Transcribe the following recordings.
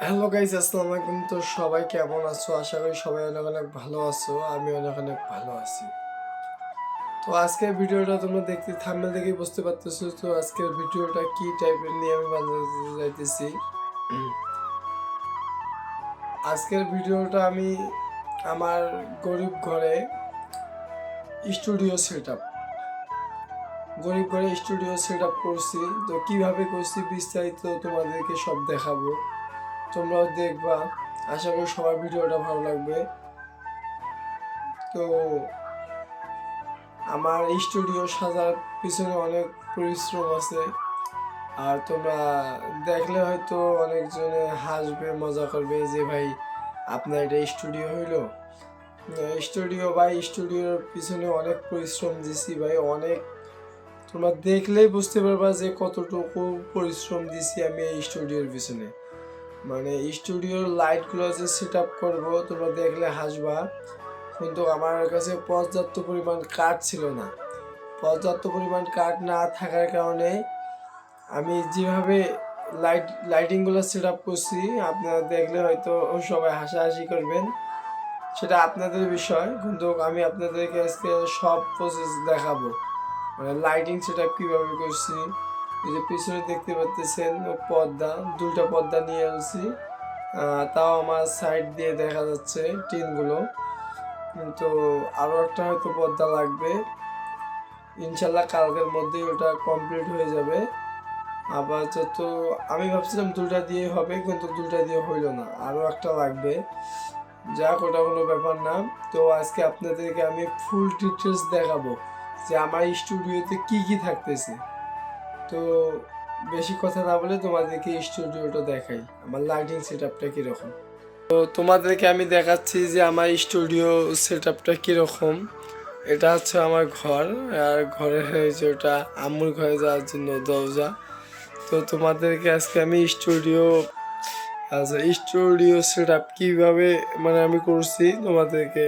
Hello guys আসসালামু আলাইকুম। তো সবাই কেমন আছো? আশা করি সবাই অনেক অনেক ভালো আছো। আমি অনেক অনেক ভালো আছি। তো আজকের ভিডিওটা তোমরা দেখতে থাম্বনেল দেখেই বুঝতে পারতেছো তো আজকের ভিডিওটা কি টাইপের নিয়ে আমি বানাতে যাইতেছি। আজকের ভিডিওটা আমি আমার গরিব ঘরে স্টুডিও সেট আপ গরিব ঘরে স্টুডিও সেট আপ করছি। তো কীভাবে করছি বিস্তারিত তোমাদেরকে সব দেখাবো। তোমরাও দেখবা। আশা করি সবার ভিডিওটা ভালো লাগবে। তো আমার স্টুডিও সাজার পিছনে অনেক পরিশ্রম আছে। আর তোমরা দেখলে হয়তো অনেকজনে হাসবে, মজা করবে যে, ভাই, আপনার এটা স্টুডিও হইল? স্টুডিও ভাই, স্টুডিওর পিছনে অনেক পরিশ্রম দিছি ভাই, অনেক। তোমরা দেখলেই বুঝতে পারবা যে কতটুকু পরিশ্রম দিছি আমি এই স্টুডিওর পিছনে। মানে স্টুডিওর লাইটগুলো যে সেট আপ করব, তোমরা দেখলে হাসবা। কিন্তু আমার কাছে পর্যাপ্ত পরিমাণ কাঠ ছিল না। পর্যাপ্ত পরিমাণ কাঠ না থাকার কারণে আমি যেভাবে লাইট লাইটিংগুলো সেট আপ করছি, আপনারা দেখলে হয়তো সবাই হাসাহাসি করবেন। সেটা আপনাদের বিষয়, কিন্তু আমি আপনাদেরকে আজকে সব প্রসেস দেখাবো। মানে লাইটিং সেট আপ কীভাবে করছি যে পিছনে দেখতে পাচ্ছেন পর্দা দুইটা পর্দা নিয়ে আসছি তাও আমার সাইড দিয়ে দেখা যাচ্ছে টিনগুলো। কিন্তু আরও একটা হয়তো পর্দা লাগবে। ইনশাল্লাহ কালকের মধ্যেই ওটা কমপ্লিট হয়ে যাবে। যত আমি ভাবছিলাম দুটা দিয়ে হবে, কিন্তু দুটা দিয়ে হইল না। আরও একটা লাগবে। যাক, ওটা কোনো ব্যাপার না। তো আজকে আপনাদেরকে আমি ফুল ডিটেলস দেখাবো যে আমার স্টুডিওতে কি কি থাকতেছে। তো বেশি কথা না বলে তোমাদেরকে স্টুডিওটা দেখাই। আমার লাইটিং সেট আপটা কীরকম? তো তোমাদেরকে আমি দেখাচ্ছি যে আমার স্টুডিও সেট আপটা কীরকম। এটা হচ্ছে আমার ঘর, আর ঘরে হয়েছে ওটা আম্মুর ঘরে যাওয়ার জন্য দরজা। তো তোমাদেরকে আজকে আমি স্টুডিও আচ্ছা স্টুডিও সেট আপ কীভাবে মানে আমি করছি তোমাদেরকে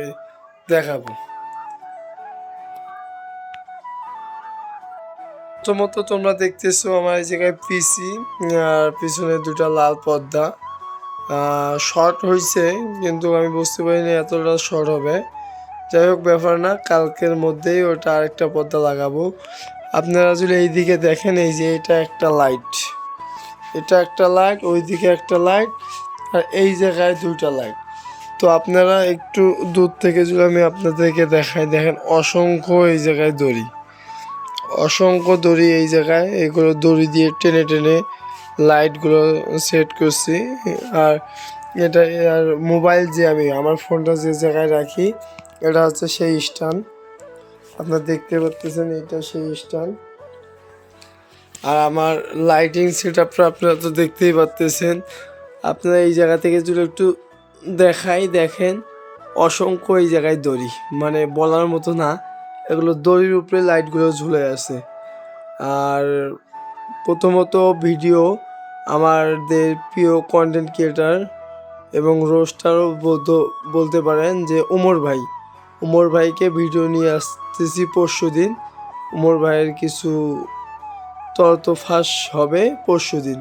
দেখাবো। প্রথমত তোমরা দেখতেছো আমার এই জায়গায় পিসি আর পিছনে দুটা লাল পর্দা। শর্ট হয়েছে কিন্তু আমি বুঝতে পারিনি এতটা শর্ট হবে। যাই হোক, ব্যাপার না, কালকের মধ্যেই ওটা আরেকটা পর্দা লাগাবো। আপনারা যদি এইদিকে দেখেন, এই যে এটা একটা লাইট এটা একটা লাইট ওইদিকে একটা লাইট আর এই জায়গায় দুইটা লাইট তো আপনারা একটু দূর থেকে যদি আমি আপনাদেরকে দেখাই, দেখেন অসংখ্য এই জায়গায় দড়ি। অসংখ্য দড়ি এই জায়গায়। এগুলো দড়ি দিয়ে টেনে টেনে লাইটগুলো সেট করছি। আর এটা, আর মোবাইল যে আমি, আমার ফোনটা যে জায়গায় রাখি, এটা হচ্ছে সেই স্ট্যান্ড। আপনারা দেখতে পাচ্ছেন, এটা সেই স্ট্যান্ড। আর আমার লাইটিং সেট আপটা আপনারা তো দেখতেই পাচ্তেছেন আপনারা এই জায়গা থেকে যদি একটু দেখাই, দেখেন, অসংখ্য এই জায়গায় দড়ি। মানে বলার মতো না। এগুলো দড়ির উপরে লাইটগুলো ঝুলে আছে। আর প্রথমত ভিডিও আমাদের প্রিয় কন্টেন্ট ক্রিয়েটার এবং রোস্টারও বলতে বলতে পারেন যে ওমর ভাই। ওমর ভাইকে ভিডিও নিয়ে আসতেছি পরশু দিন। ওমর ভাইয়ের কিছু তত ফাঁস হবে পরশু দিন।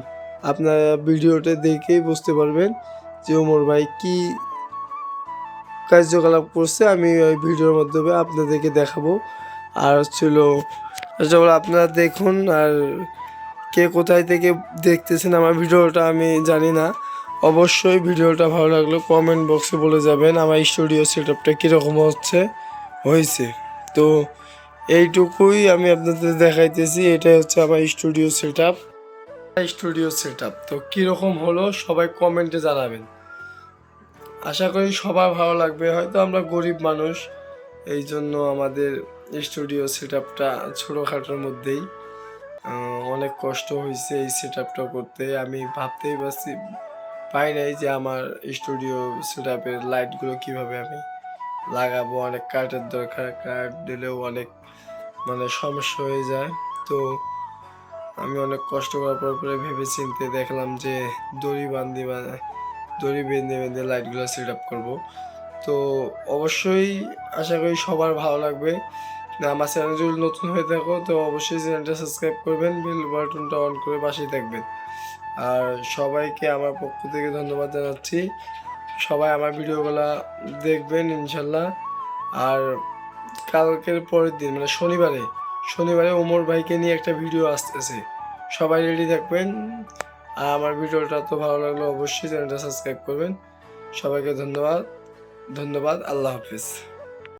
আপনারা ভিডিওটা দেখেই বুঝতে পারবেন যে ওমর ভাই কি কার্যকলাপ করছে, আমি ওই ভিডিওর মাধ্যমে আপনাদেরকে দেখাবো। আর হচ্ছিল যেমন আপনারা দেখুন আর কে কোথায় থেকে দেখতেছেন আমার ভিডিওটা, আমি জানি না। অবশ্যই ভিডিওটা ভালো লাগলে কমেন্ট বক্সে বলে যাবেন, আমার স্টুডিও সেট আপটা কীরকম হচ্ছে, হয়েছে। তো এইটুকুই আমি আপনাদের দেখাইতেছি, এটাই হচ্ছে আমার studio set up studio set up তো কীরকম হলো সবাই কমেন্টে জানাবেন। আশা করি সবার ভালো লাগবে। হয়তো আমরা গরিব মানুষ এই জন্য আমাদের স্টুডিও সেট আপটা ছোটোখাটোর মধ্যেই। অনেক কষ্ট হয়েছে এই সেট আপটা করতে। আমি ভাবতেই পারছি, পাই নাই যে আমার স্টুডিও সেট আপের লাইটগুলো কীভাবে আমি লাগাবো। অনেক কাঠের দরকার, কাঠ দিলেও অনেক মানে সমস্যা হয়ে যায়। তো আমি অনেক কষ্ট করার পর পরে ভেবে চিনতে দেখলাম যে দড়ি বান্ধি বা দড়ি বেঁধে বেঁধে লাইটগুলো সেট আপ করব। তো অবশ্যই আশা করি সবার ভালো লাগবে। আমার চ্যানেল যদি নতুন হয়ে থাকো, তো অবশ্যই চ্যানেলটা সাবস্ক্রাইব করবেন বেল বাটনটা অন করে পাশেই থাকবেন। আর সবাইকে আমার পক্ষ থেকে ধন্যবাদ জানাচ্ছি। সবাই আমার ভিডিওগুলো দেখবেন, ইনশাল্লাহ। আর কালকের পরের দিন মানে শনিবারে শনিবারে ওমর ভাইকে নিয়ে একটা ভিডিও আসতেছে। সবাই রেডি থাকবেন। আর আমার ভিডিওটা তো ভালো লাগলে অবশ্যই চ্যানেলটা সাবস্ক্রাইব করবেন। সবাইকে ধন্যবাদ। ধন্যবাদ। আল্লাহ হাফিজ।